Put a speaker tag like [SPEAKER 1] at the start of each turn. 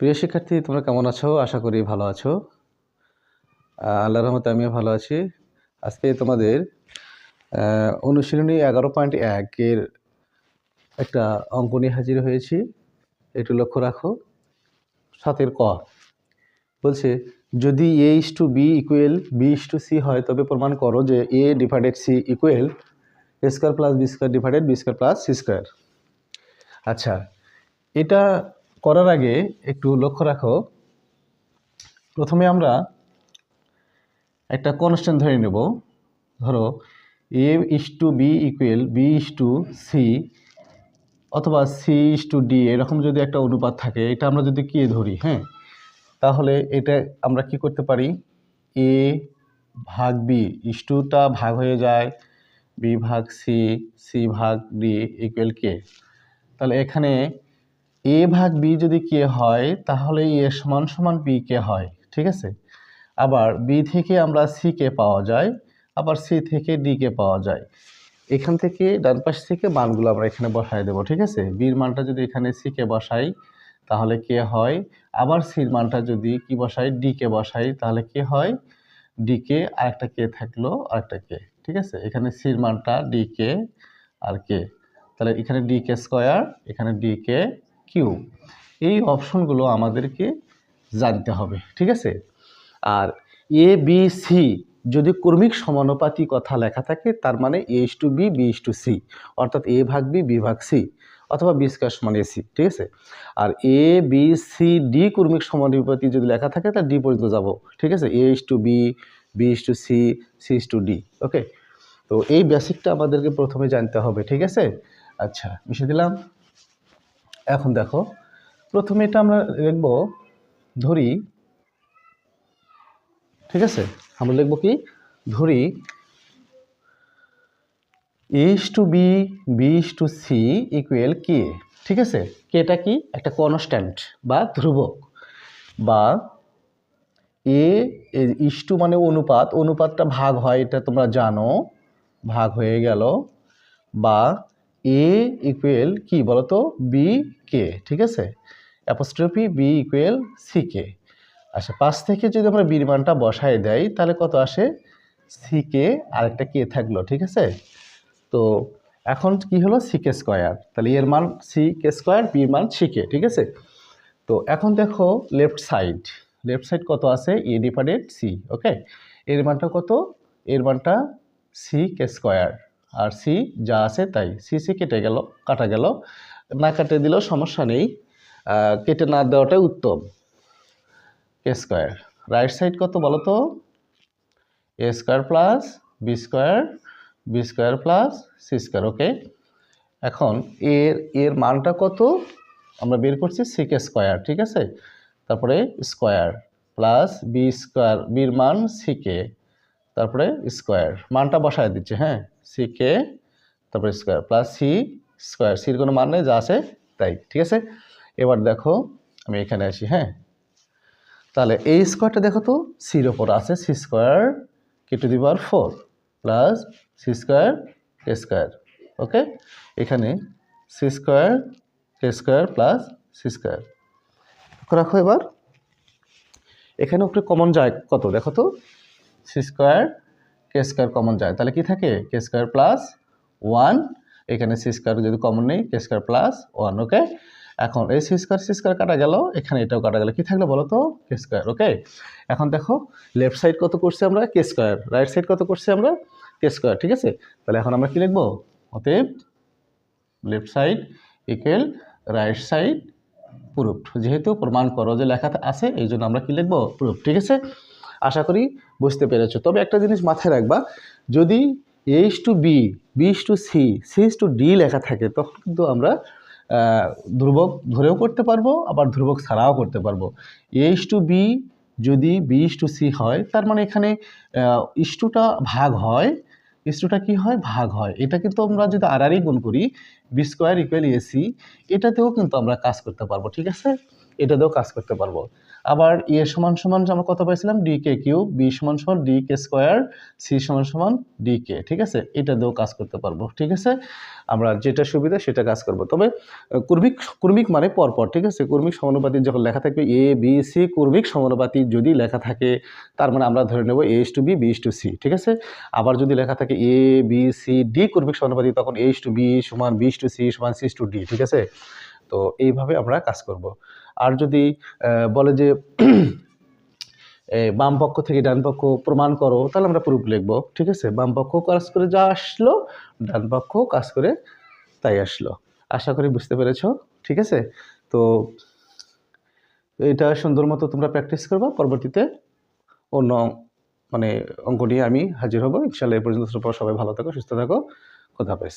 [SPEAKER 1] প্রিয় শিক্ষার্থী তোমরা কেমন আছো? আশা করি ভালো আছো। আহ, আল্লাহর রহমতে আমিও ভালো আছি। আজকে তোমাদের অনুশীলনী এগারো পয়েন্ট একের একটা অঙ্ক নিয়ে হাজির হয়েছি। একটু লক্ষ্য রাখো। সাতের ক। বলছে যদি A is to B equal B is to C হয় তবে প্রমাণ করো যে A divided C equal A square plus B square divided B square plus C square আচ্ছা এটা করার আগে একটু লক্ষ্য রাখো। প্রথমে আমরা একটা কনস্ট্যান্ট ধরে নেব। ধরো A is to B equal B is to C অথবা সি ইস টু ডি এরকম যদি একটা অনুপাত থাকে, এটা আমরা যদি কে ধরি হ্যাঁ? তাহলে এটা আমরা কি করতে পারি? এ ভাগ বি ইস টুটা ভাগ হয়ে যায় বি ভাগ সি সি ভাগ ডি ইকুয়াল কে তাহলে এখানে এ ভাগ বি যদি কে হয়, তাহলে এ সমান সমান বি কে হয়, ঠিক আছে? আবার বি থেকে আমরা সি কে পাওয়া যায়, আবার সি থেকে ডি কে পাওয়া যায়। এখান থেকে ডান পাশ থেকে মানগুলো আমরা এখানে বসাই দেবো, ঠিক আছে? বির মানটা যদি এখানে সি কে বসাই, তাহলে কে হয়? আবার সির মানটা যদি কি বসাই? ডি কে বসাই, তাহলে কে হয়? ডি কে, আরেকটা কে থাকল, আরেকটা কে, ঠিক আছে? এখানে সির মানটা ডি কে আর কে। তাহলে এখানে ডি কে স্কোয়ার, এখানে ডি কে কিউ এই অপশনগুলো আমাদেরকে জানতে হবে, ঠিক আছে? আর এ বি সি যদি কর্মিক সমানুপাতি কথা লেখা থাকে, তার মানে A is to B B is to C অর্থাৎ এ ভাগ বি বি ভাগ সি অথবা বি স্কোয়ার সমান এসি ঠিক আছে? আর এ বি সি ডি কর্মিক সমানুপাতি যদি লেখা থাকে তা ডি পর্যন্ত যাব, ঠিক আছে? A is to B B is to C C is to D okay তো এই বেসিকটা আমাদেরকে প্রথমে জানতে হবে, ঠিক আছে? আচ্ছা মিশে দিলাম। এখন দেখো, প্রথমে এটা আমরা লিখব, ধরি, ঠিক আছে? আমরা লিখব কি? ধরি is to B B to C equal K ঠিক আছে? কেটা কি? একটা কনস্ট্যান্ট বা ধ্রুবক। বা এ ইস টু মানে অনুপাত, অনুপাতটা ভাগ হয়, এটা তোমরা জানো, ভাগ হয়ে গেল। বা এ ইকুয়েল কি বলতো? বি কে, ঠিক আছে? Apostrophe B equal C K. আচ্ছা পাঁচ থেকে যদি আমরা বির মানটা বসায় দেই, তাহলে কত আসে? সি কে, আরেকটা কে থাকল, ঠিক আছে? তো এখন কি হলো? C K square. তাহলে এর মান সি কে স্কোয়ার বির মান সি কে, ঠিক আছে? তো এখন দেখো, লেফট সাইড। লেফট সাইড কত আছে? A divided C, okay? এর মানটা কত? এর মানটা সি কে স্কোয়ার। আর সি যা আছে তাই। সি সি কেটে গেল, কাটা গেল। না কাটে দিলেও সমস্যা নেই। কেটে না দেওয়াটাই উত্তম। A square? রাইট সাইড কত বলো তো? A square plus B square B square plus C square, okay? এখন এর এর মানটা কত? আমরা বের করছি সিকে স্কোয়ার, ঠিক আছে? তারপরে স্কোয়ার প্লাস বি স্কোয়ার, বির মান সিকে তারপরে স্কোয়ার, মানটা বসায় দিচ্ছে হ্যাঁ? সিকে তারপরে স্কোয়ার প্লাস সি স্কোয়ার সির কোনো মান নেই, যা আছে তাই, ঠিক আছে? এবার দেখো, আমি এখানে আসি হ্যাঁ? তাহলে এই স্কোয়ারটা দেখো তো সির ওপর আছে C square K to the power four plus C square K square okay এখানে C square K square plus C square রাখো এবার। এখানে উপরে কমন যায় কত? দেখো তো C square K square common যায়, তাহলে কি থাকে? কে স্কোয়ার প্লাস ওয়ান এখানে সি স্কোয়ার যদি কমন নেই K square plus one okay এখন এই সি স্কোয়ার সি স্কোয়ার কাটা গেল, এখানে এটাও কাটা গেল, কি থাকল বলো তো কে স্কোয়ার ওকে এখন দেখো লেফট সাইড কত করছি আমরা? কে স্কোয়ার রাইট সাইড কত করছি আমরা? কে স্কোয়ার ঠিক আছে? তাহলে এখন আমরা কি লিখব? অতএব left side equal right side proof যেহেতু প্রমাণ করো যে লেখা আছে, এই জন্য আমরা কি লিখব? প্রুফ ঠিক আছে? আশা করি বুঝতে পেরেছ। তবে একটা জিনিস মাথায় রাখবা, যদি H to B B's to C C's to D লেখা থাকে, তখন কিন্তু আমরা ধ্রুবক ধরেও করতে পারব, আবার ধ্রুবক ছাড়াও করতে পারব। এইচ টু বি যদি বিস টু সি হয়, তার মানে এখানে ইস্টুটা ভাগ হয় ইস্টুটা কি হয়? ভাগ হয়। এটা কিন্তু আমরা যদি আর আরই গুণ করি বি স্কোয়ার ইকুয়াল এসি এটাতেও কিন্তু আমরা কাজ করতে পারব, ঠিক আছে? এটাতেও কাজ করতে পারব। আবার এ সমান সমান আমরা কত পাইছিলাম? ডি কে কিউব বি সমান সমান ডি কে স্কোয়ার সি সমান সমান ডি কে ঠিক আছে? এটা দিয়েও কাজ করতে পারব, ঠিক আছে? আমরা যেটা সুবিধা সেটা কাজ করব। তবে কর্মিক কর্মিক মানে পরপর, ঠিক আছে? কর্মিক সমানুপাতি যখন লেখা থাকবে এ বি সি কর্মিক সমানুপাতি যদি লেখা থাকে, তার মানে আমরা ধরে নেব A to B B to C ঠিক আছে? আবার যদি লেখা থাকে এ বি সি ডি কর্মিক সমানুপাতি, তখন এইচ টু বি সমান বি টু সি সমান সি টু ডি ঠিক আছে? তো এইভাবে আমরা কাজ করব। আর যদি বলে যে বাম পক্ষ থেকে ডান পক্ষ প্রমাণ করো, তাহলে আমরা প্রুফ লিখব, ঠিক আছে? বাম পক্ষ কাজ করে যা আসলো, ডান পক্ষ কাজ করে তাই আসলো। আশা করি বুঝতে পেরেছ, ঠিক আছে? তো এটা সুন্দর মতো তোমরা প্র্যাকটিস করবা, পরবর্তীতে অন্য মানে অঙ্ক নিয়ে আমি হাজির হব। ইনশাল্লাহ এ পর্যন্ত সবাই ভালো থাকো, সুস্থ থাকো। খোদা হাফেজ।